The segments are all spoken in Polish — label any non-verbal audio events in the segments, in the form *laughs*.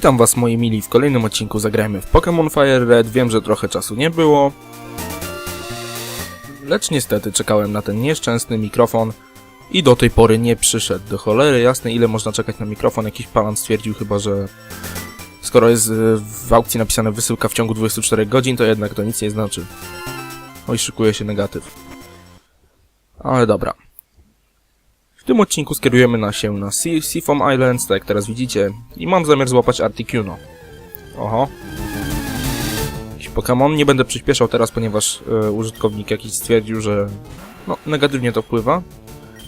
Witam was moi mili w kolejnym odcinku Zagrajmy w Pokémon Fire Red. Wiem, że trochę czasu nie było. Lecz niestety czekałem na ten nieszczęsny mikrofon i do tej pory nie przyszedł. Do cholery jasne, ile można czekać na mikrofon? Jakiś pan stwierdził chyba, że skoro jest y, w aukcji napisane wysyłka w ciągu 24 godzin, to jednak to nic nie znaczy. Oj, szykuje się negatyw. Ale dobra. Tym odcinku skierujemy na się na sea, Seafoam Islands, tak jak teraz widzicie, i mam zamiar złapać Articuno. Oho. Jakiś Pokémon. Nie będę przyspieszał teraz, ponieważ e, użytkownik jakiś stwierdził, że no, negatywnie to wpływa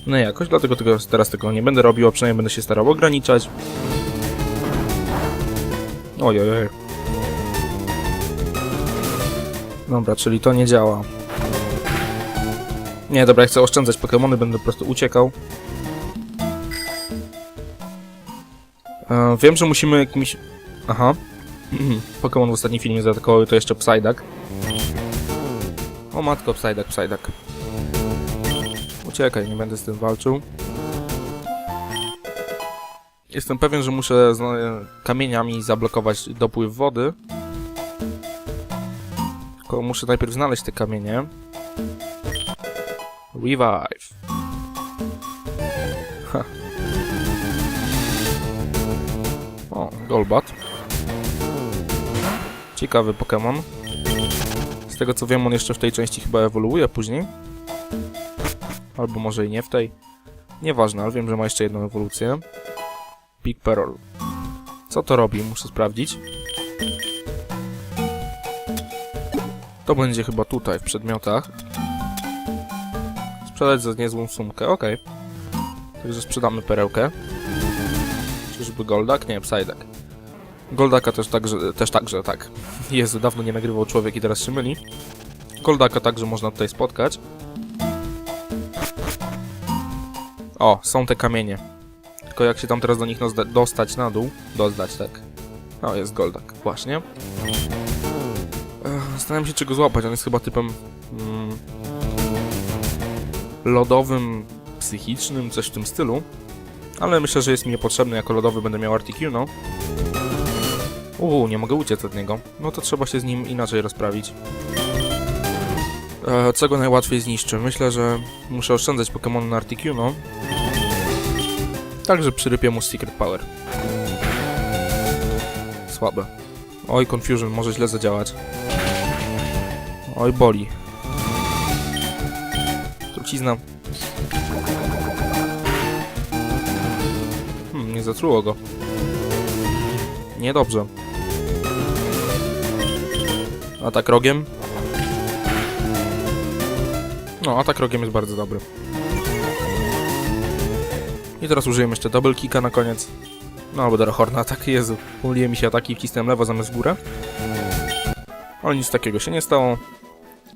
na jakość, dlatego tego, teraz tego nie będę robił, a przynajmniej będę się starał ograniczać. Oj, oj, oj. Dobra, czyli to nie działa. Nie, dobra, ja chcę oszczędzać Pokémony, będę po prostu uciekał. E, wiem, że musimy jakimś... Aha. Pokémon w ostatnim filmie zaatakował to jeszcze Psyduck. O matko, Psyduck, Psyduck. Uciekaj, nie będę z tym walczył. Jestem pewien, że muszę kamieniami zablokować dopływ wody. Tylko muszę najpierw znaleźć te kamienie. Revive. Golbat. Ciekawy Pokémon. Z tego co wiem, on jeszcze w tej części chyba ewoluuje później. Albo może i nie w tej. Nieważne, ale wiem, że ma jeszcze jedną ewolucję. Big Perol. Co to robi? Muszę sprawdzić. To będzie chyba tutaj, w przedmiotach. Sprzedać za niezłą sumkę, okej. Także sprzedamy perełkę. Czyżby Goldak? Nie, Psyduck. Goldaka też także, też także, tak. Jezu, dawno nie nagrywał człowiek i teraz się myli. Goldaka także można tutaj spotkać. O, są te kamienie. Tylko jak się tam teraz do nich dostać na dół, dozdać, tak. O, jest Goldak, właśnie. Ech, Zastanawiam się, czego złapać. On jest chyba typem mm, lodowym, psychicznym, coś w tym stylu. Ale myślę, że jest mi niepotrzebny. Jako lodowy będę miał Articuno. Uuu, nie mogę uciec od niego. No to trzeba się z nim inaczej rozprawić. E, co go najłatwiej zniszczy? Myślę, że muszę oszczędzać Pokémon na Articuno. Także przyrypię mu Secret Power. Słabe. Oj, Confusion może źle zadziałać. Oj, boli. Trucizna. Hmm, nie zatruło go. Niedobrze. Atak rogiem. No, atak rogiem jest bardzo dobry. I teraz użyjemy jeszcze double kicka na koniec. No, albo Dorahorn atak, *laughs* Jezu. Pomyliłem mi się ataki i wcisnąłem lewo zamiast w górę. Ale nic takiego się nie stało.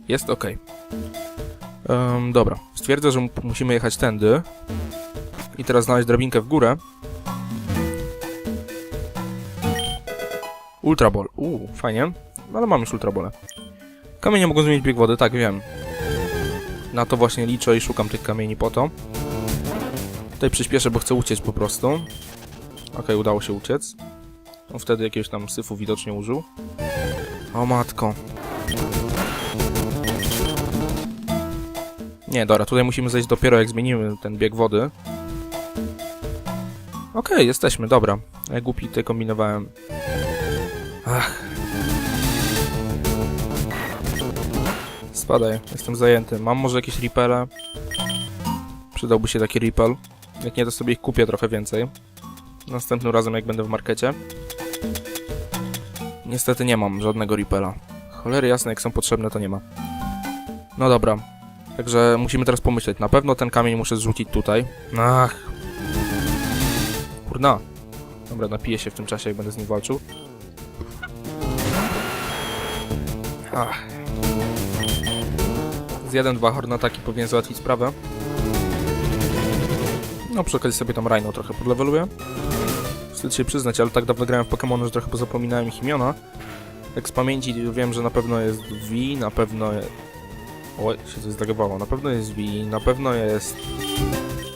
Jest ok. Um, dobra, stwierdzę, że mu- musimy jechać tędy. I teraz znaleźć drabinkę w górę. Ultra Ball. Uuu, fajnie. No, ale mam już Ultra Ball. Kamienie mogą zmienić bieg wody, tak wiem. Na to właśnie liczę i szukam tych kamieni po to. Tutaj przyspieszę, bo chcę uciec po prostu. Okej, udało się uciec. On wtedy jakiegoś tam syfu widocznie użył. O matko. Nie, dobra, tutaj musimy zejść dopiero jak zmienimy ten bieg wody. Okej, jesteśmy, dobra. Ja głupi tutaj kombinowałem. Ach. Spadaj, jestem zajęty. Mam może jakieś ripele? Przydałby się taki ripel. Jak nie, to sobie ich kupię trochę więcej. Następnym razem, jak będę w markecie. Niestety nie mam żadnego ripela. Cholery jasne, jak są potrzebne, to nie ma. No dobra. Także musimy teraz pomyśleć. Na pewno ten kamień muszę zrzucić tutaj. Ach. Kurna. Dobra, napiję się w tym czasie, jak będę z nim walczył. Ach. Jeden, dwa hornataki powinien załatwić sprawę. No przy okazji sobie tam Rhino trochę podleweluję. Wstyd się przyznać, ale tak dawno grałem w Pokémon, że trochę pozapominałem ich imiona. Jak z pamięci wiem, że na pewno jest V, na pewno... Je... Oj, się coś zdagowało. Na pewno jest V, na pewno jest...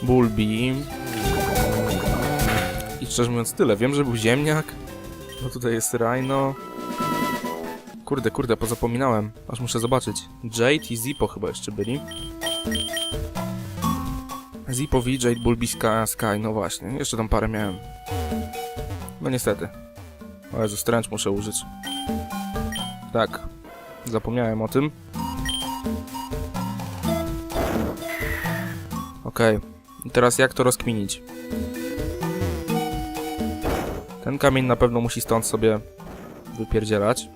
Bulbi. I szczerze mówiąc tyle. Wiem, że był ziemniak. No tutaj jest Rhino. Kurde, kurde, pozapominałem. Aż muszę zobaczyć. Jade i Zippo chyba jeszcze byli. Zippo, V, Jade, Bulby, Sky, no właśnie. Jeszcze tam parę miałem. No niestety. O Jezu, Strange muszę użyć. Tak. Zapomniałem o tym. Okej. I teraz jak to rozkminić? Ten kamień na pewno musi stąd sobie wypierdzielać.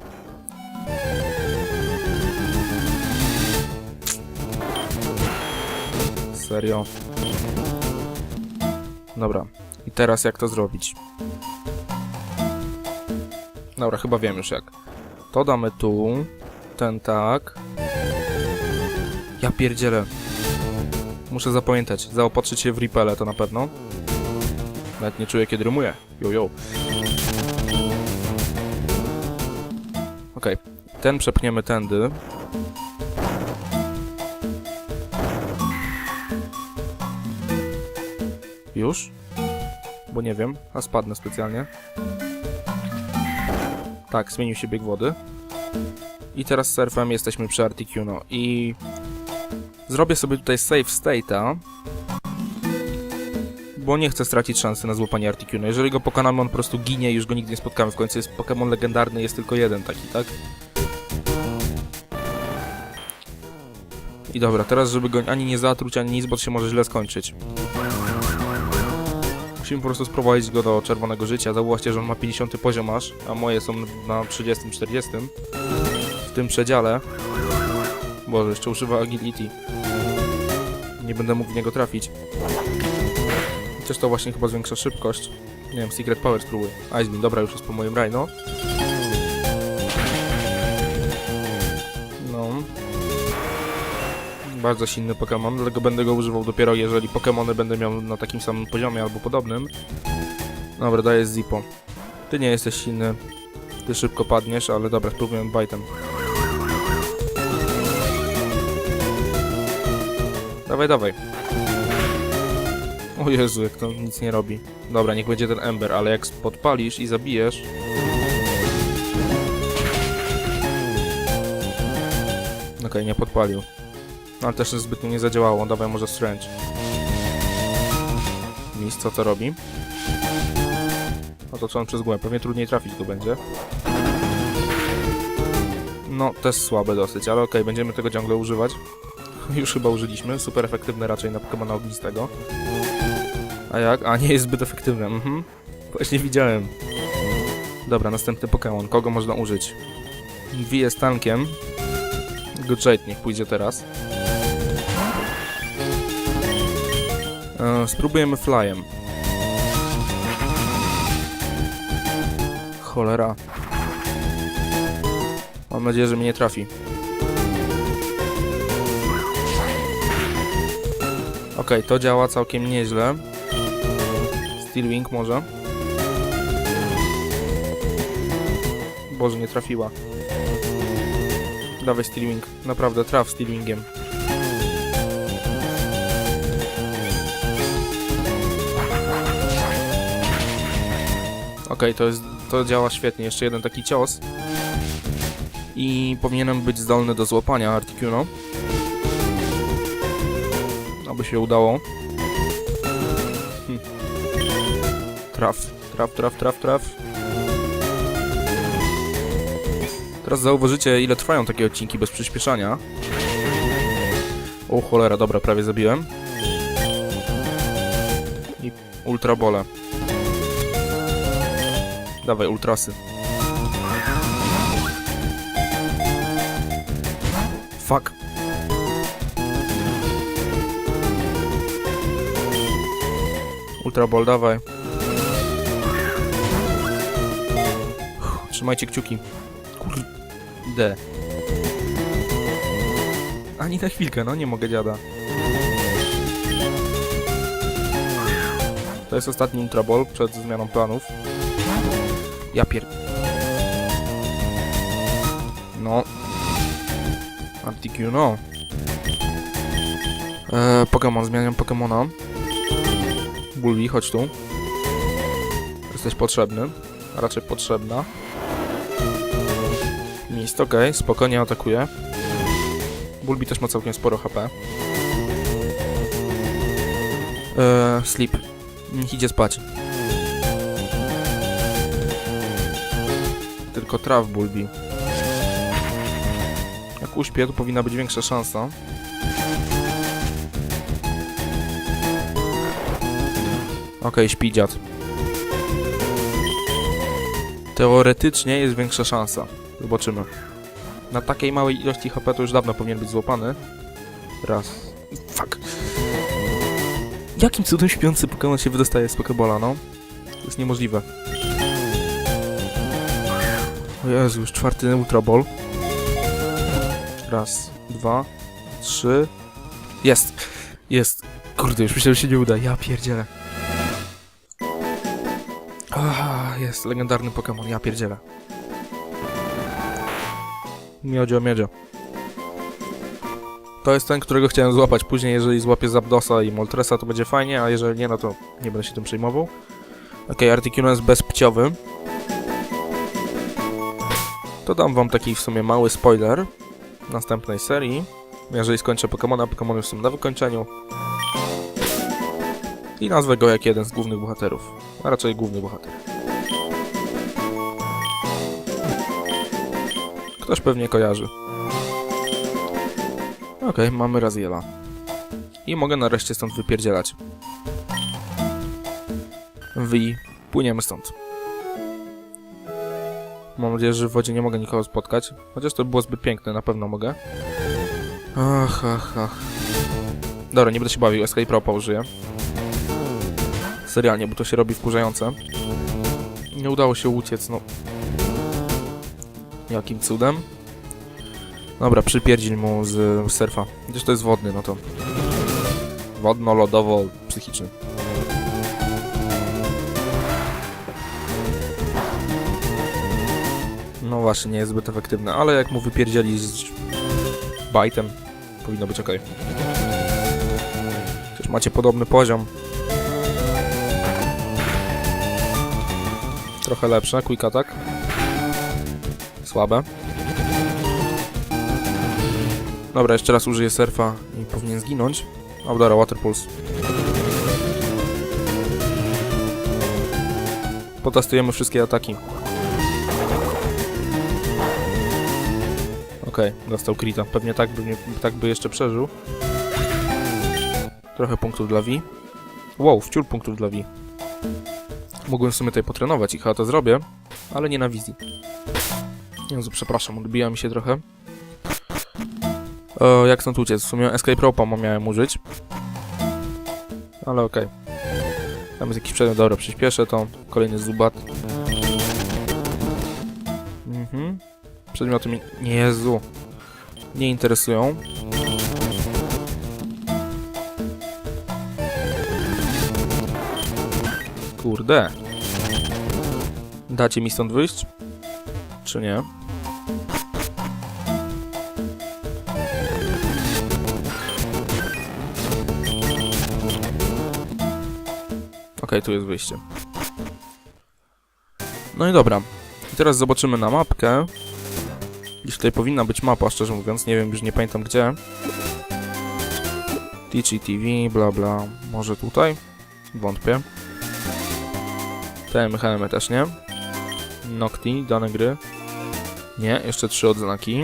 Serio. Dobra. I teraz jak to zrobić? Dobra, chyba wiem już jak. To damy tu. Ten tak. Ja pierdzielę. Muszę zapamiętać. Zaopatrzyć się w Ripele to na pewno. Nawet nie czuję kiedy rymuję. Jo, jo. Okej. Ten przepchniemy tędy. Już? Bo nie wiem, a spadnę specjalnie. Tak, zmienił się bieg wody. I teraz surfem jesteśmy przy Articuno i zrobię sobie tutaj save state'a, bo nie chcę stracić szansy na złapanie Articuno. Jeżeli go pokonamy, on po prostu ginie i już go nigdy nie spotkamy. W końcu jest Pokémon legendarny, jest tylko jeden taki, tak? I dobra, teraz żeby go ani nie zatruć, ani nic, bo to się może źle skończyć. Musimy po prostu sprowadzić go do czerwonego życia. Zauważcie, że on ma 50 poziom aż, a moje są na 30-40. W tym przedziale. Boże, jeszcze używa agility. Nie będę mógł w niego trafić. Chociaż to właśnie chyba zwiększa szybkość. Nie wiem, Secret Power spróbuję. Icebeam, dobra, już jest po moim Rhino. Bardzo silny Pokémon, dlatego będę go używał dopiero jeżeli Pokémony będę miał na takim samym poziomie albo podobnym. Dobra, daję Zippo. Ty nie jesteś silny. Ty szybko padniesz, ale dobra, spróbujemy Bajtem. Dawaj, dawaj. O Jezu, jak to nic nie robi. Dobra, niech będzie ten Ember, ale jak podpalisz i zabijesz... Okej, nie podpalił. No, ale też zbytnio nie zadziałało. Dawaj może Strange. Mis, co to robi? No to co on przez głowę. Pewnie trudniej trafić go będzie. No, też słabe dosyć, ale okej, będziemy tego ciągle używać. *laughs* Już chyba użyliśmy. Super efektywne raczej na Pokemona ognistego. A jak? A nie jest zbyt efektywne. Mhm. Właśnie widziałem. Dobra, następny Pokémon. Kogo można użyć? V jest tankiem. Goodjade niech pójdzie teraz. E, spróbujemy Flyem. Cholera. Mam nadzieję, że mnie nie trafi. Okej, to działa całkiem nieźle. Steel Wing może. Boże, nie trafiła. Dawaj Steel Wing. Naprawdę, traf Steel Okej, to jest, to działa świetnie. Jeszcze jeden taki cios. I powinienem być zdolny do złapania Articuno. Aby się udało. Hm. Traf, traf, traf, traf, traf. Teraz zauważycie, ile trwają takie odcinki bez przyspieszania. O cholera, dobra, prawie zabiłem. I ultra bole. Dawaj, ultrasy. Fuck. Ultra ball, dawaj. Trzymajcie kciuki. Kurde. Ani na chwilkę, no nie mogę dziada. To jest ostatni Ultra Ball przed zmianą planów. Ja pier... No. Articuno. no. Eee, Pokémon, zmieniam Pokémona. Bulbi, chodź tu. Jesteś potrzebny. raczej potrzebna. Mist, ok, spokojnie atakuje. Bulbi też ma całkiem sporo HP. Eee, sleep. Niech idzie spać. Tylko traw Bulbi. Jak uśpię, to powinna być większa szansa. Okej, śpi. Teoretycznie jest większa szansa. Zobaczymy. Na takiej małej ilości HP to już dawno powinien być złapany. Raz. Fuck. Jakim cudem śpiący Pokémon się wydostaje z Pokébola, no? To jest niemożliwe. O Jezu, już czwarty Ball. Raz, dwa, trzy. Jest! Jest! Kurde, już myślałem, że się nie uda. Ja pierdzielę. Ah, jest, legendarny Pokémon, ja pierdzielę. Miodzio, miodzio. To jest ten, którego chciałem złapać. Później, jeżeli złapię Zapdosa i Moltresa, to będzie fajnie, a jeżeli nie, no to nie będę się tym przejmował. Okej, Articuno jest bezpciowy. To dam wam taki w sumie mały spoiler następnej serii. Jeżeli skończę Pokemona, Pokemony już są na wykończeniu. I nazwę go jak jeden z głównych bohaterów. A raczej główny bohater. Ktoś pewnie kojarzy. Okej, mamy Raziela. I mogę nareszcie stąd wypierdzielać. Wy, płyniemy stąd. Mam nadzieję, że w wodzie nie mogę nikogo spotkać. Chociaż to by było zbyt piękne, na pewno mogę. Ach, ach, ach. Dobra, nie będę się bawił, Escape Ropa użyję. Serialnie, bo to się robi wkurzające. Nie udało się uciec, no. Jakim cudem? Dobra, przypierdziel mu z surfa. Gdzieś to jest wodny, no to... Wodno-lodowo-psychiczny. No właśnie, nie jest zbyt efektywne, ale jak mu wypierdzieli z bajtem, powinno być ok. Też macie podobny poziom. Trochę lepsze, quick attack. Słabe. Dobra, jeszcze raz użyję surfa i powinien zginąć. Dobra, water pulse. Potestujemy wszystkie ataki. Okej, dostał krita. Pewnie tak by, nie, tak by jeszcze przeżył. Trochę punktów dla V. Wow, wciul punktów dla V. Mogłem w sumie tutaj potrenować i chyba to zrobię, ale nie na wizji. Jezu, przepraszam, odbija mi się trochę. O, jak stąd uciec? W sumie Escape Rope'a miałem użyć. Ale okej. Tam jest jakiś przedmiot, dobra, przyspieszę to. Kolejny zubat. Przedmioty. Nie, Jezu. Nie interesują. Kurde. Dacie mi stąd wyjść? Czy nie? Okej, tu jest wyjście. No i dobra. I teraz zobaczymy na mapkę. Gdzieś tutaj powinna być mapa, szczerze mówiąc. Nie wiem, już nie pamiętam gdzie. Teachy TV, bla bla. Może tutaj? Wątpię. TMHM też nie. Nocti, dane gry. Nie, jeszcze trzy odznaki.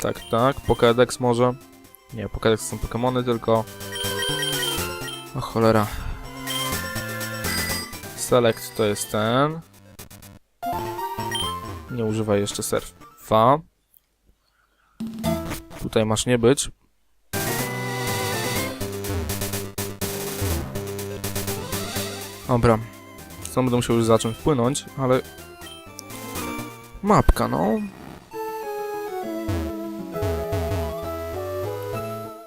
Tak, tak. Pokédex może. Nie, Pokédex są Pokémony, tylko... O cholera. Select to jest ten. Nie używaj jeszcze surfa. Tutaj masz nie być. Dobra. Stąd będę musiał już zacząć płynąć, ale... Mapka, no.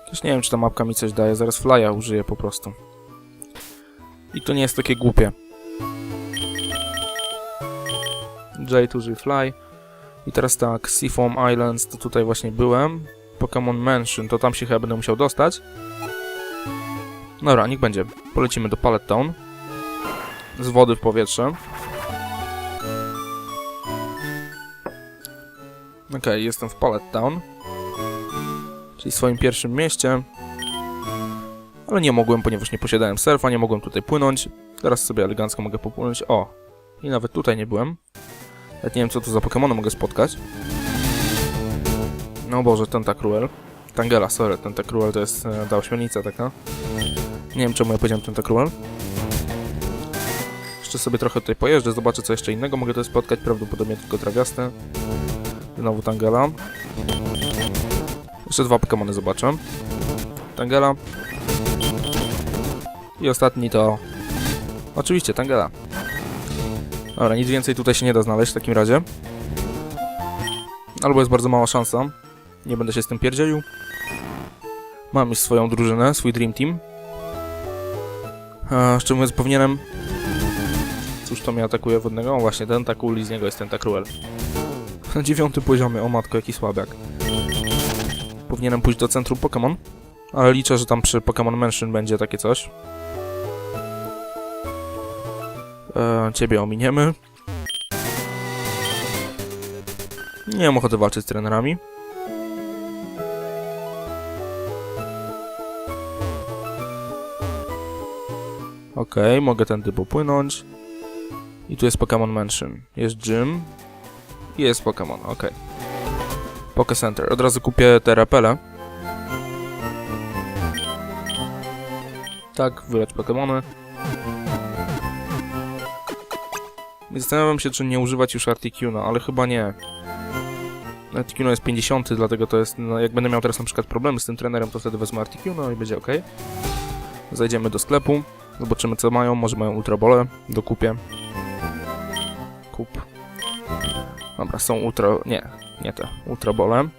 Też nie wiem, czy ta mapka mi coś daje. Zaraz flya użyję po prostu. I to nie jest takie głupie. J użyj fly. I teraz tak, Seafoam Islands, to tutaj właśnie byłem. Pokémon Mansion, to tam się chyba będę musiał dostać. Dobra, niech będzie. Polecimy do Pallet Town. Z wody w powietrze. Okej, okay, jestem w Pallet Town. Czyli swoim pierwszym mieście. Ale nie mogłem, ponieważ nie posiadałem surfa, nie mogłem tutaj płynąć. Teraz sobie elegancko mogę popłynąć. O! I nawet tutaj nie byłem. Nawet nie wiem, co tu za Pokémony mogę spotkać. No Boże, Tentacruel. Tangela, sorry, Tentacruel to jest e, ta ośmiornica taka. Nie wiem, czemu ja powiedziałem Tentacruel. Jeszcze sobie trochę tutaj pojeżdżę, zobaczę, co jeszcze innego mogę tutaj spotkać. Prawdopodobnie tylko trawiaste. Znowu Tangela. Jeszcze dwa Pokémony zobaczę. Tangela. I ostatni to... Oczywiście, Tangela. Dobra, nic więcej tutaj się nie da znaleźć w takim razie. Albo jest bardzo mała szansa. Nie będę się z tym pierdzielił. Mam już swoją drużynę, swój Dream Team. A, szczerze mówiąc, powinienem... Cóż to mnie atakuje wodnego? O właśnie, ten takul i z niego jest ten Tacruel. Na *laughs* dziewiątym poziomie, o matko, jaki słabiak. Powinienem pójść do centrum Pokémon, ale liczę, że tam przy Pokémon Mansion będzie takie coś. E, ciebie ominiemy. Nie mam ochoty walczyć z trenerami. Okej, mogę tędy popłynąć. I tu jest Pokémon Mansion. Jest gym. I jest Pokémon, okej. Poké Center. Od razu kupię te repele. Tak, wyleć Pokémony. Zastanawiam się, czy nie używać już Articuna, ale chyba nie. Articuno jest 50, dlatego to jest. No, jak będę miał teraz na przykład problemy z tym trenerem, to wtedy wezmę Articuno i będzie ok. Zajdziemy do sklepu, zobaczymy co mają. Może mają ultrabole, dokupię. Kup. Dobra, są ultra. Nie, nie te. Ultrabole.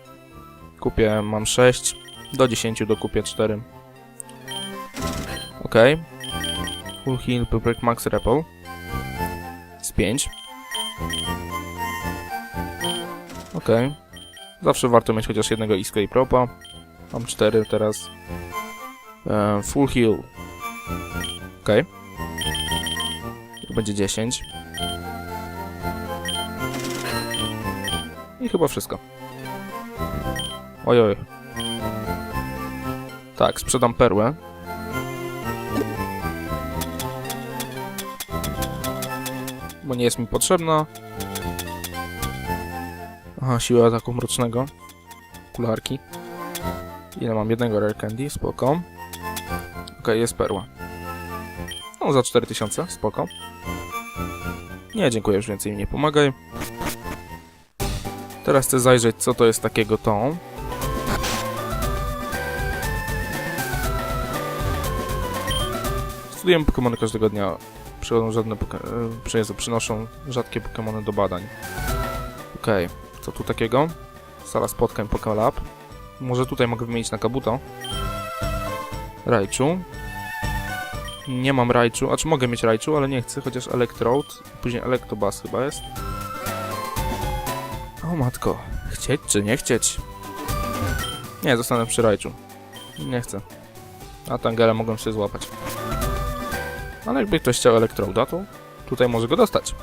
Kupię, mam 6. Do 10 dokupię 4. Ok. Full Heal, Break Max Repel. Z 5. Ok. Zawsze warto mieć chociaż jednego Iska i Propa. Mam 4 teraz. E, full Heal. Ok. Będzie 10. I chyba wszystko. Ojoj. Tak, sprzedam perłę. Bo nie jest mi potrzebna. Aha, siła ataku mrocznego. Kularki. Ile mam? Jednego Rare Candy, spoko. Okej, jest perła. No, za 4000, spoko. Nie, dziękuję, już więcej mi nie pomagaj. Teraz chcę zajrzeć, co to jest takiego to. Studujemy Pokémony każdego dnia. Przychodzą żadne e, przynoszą rzadkie Pokémony do badań. Okej, co tu takiego? Sala spotkań Pokélab. Może tutaj mogę wymienić na Kabuto. Raichu. Nie mam Raichu, a czy mogę mieć Raichu, ale nie chcę, chociaż Electrode. Później Electabuzz chyba jest. O matko, chcieć czy nie chcieć? Nie, zostanę przy Raichu. Nie chcę. A Tangela mogłem sobie złapać. Ale jakby ktoś chciał Electroda, to tutaj może go dostać.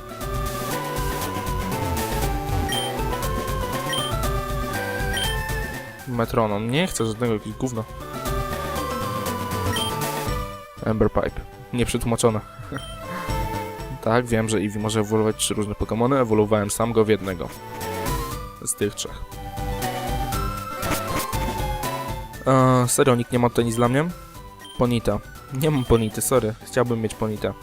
Metronom. Nie chcę żadnego jakiegoś gówno. Ember Pipe. Nieprzetłumaczone. *laughs* tak, wiem, że Eevee może ewoluować trzy różne Pokémony. Ewoluowałem sam go w jednego. Z tych trzech. Eee, serio, nikt nie ma tutaj nic dla mnie? Ponita. Nie mam Ponity, sorry. Chciałbym mieć Ponita.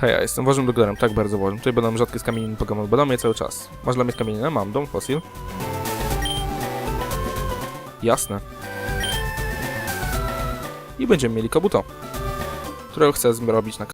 Hej, ja jestem ważnym doktorem, tak bardzo ważnym. Tutaj będą rzadkie skamienienne Pokémon, badamy je cały czas. Masz dla mnie skamienienne? Mam, dom fosil. Jasne. I będziemy mieli Kabuto, którego chcę zrobić na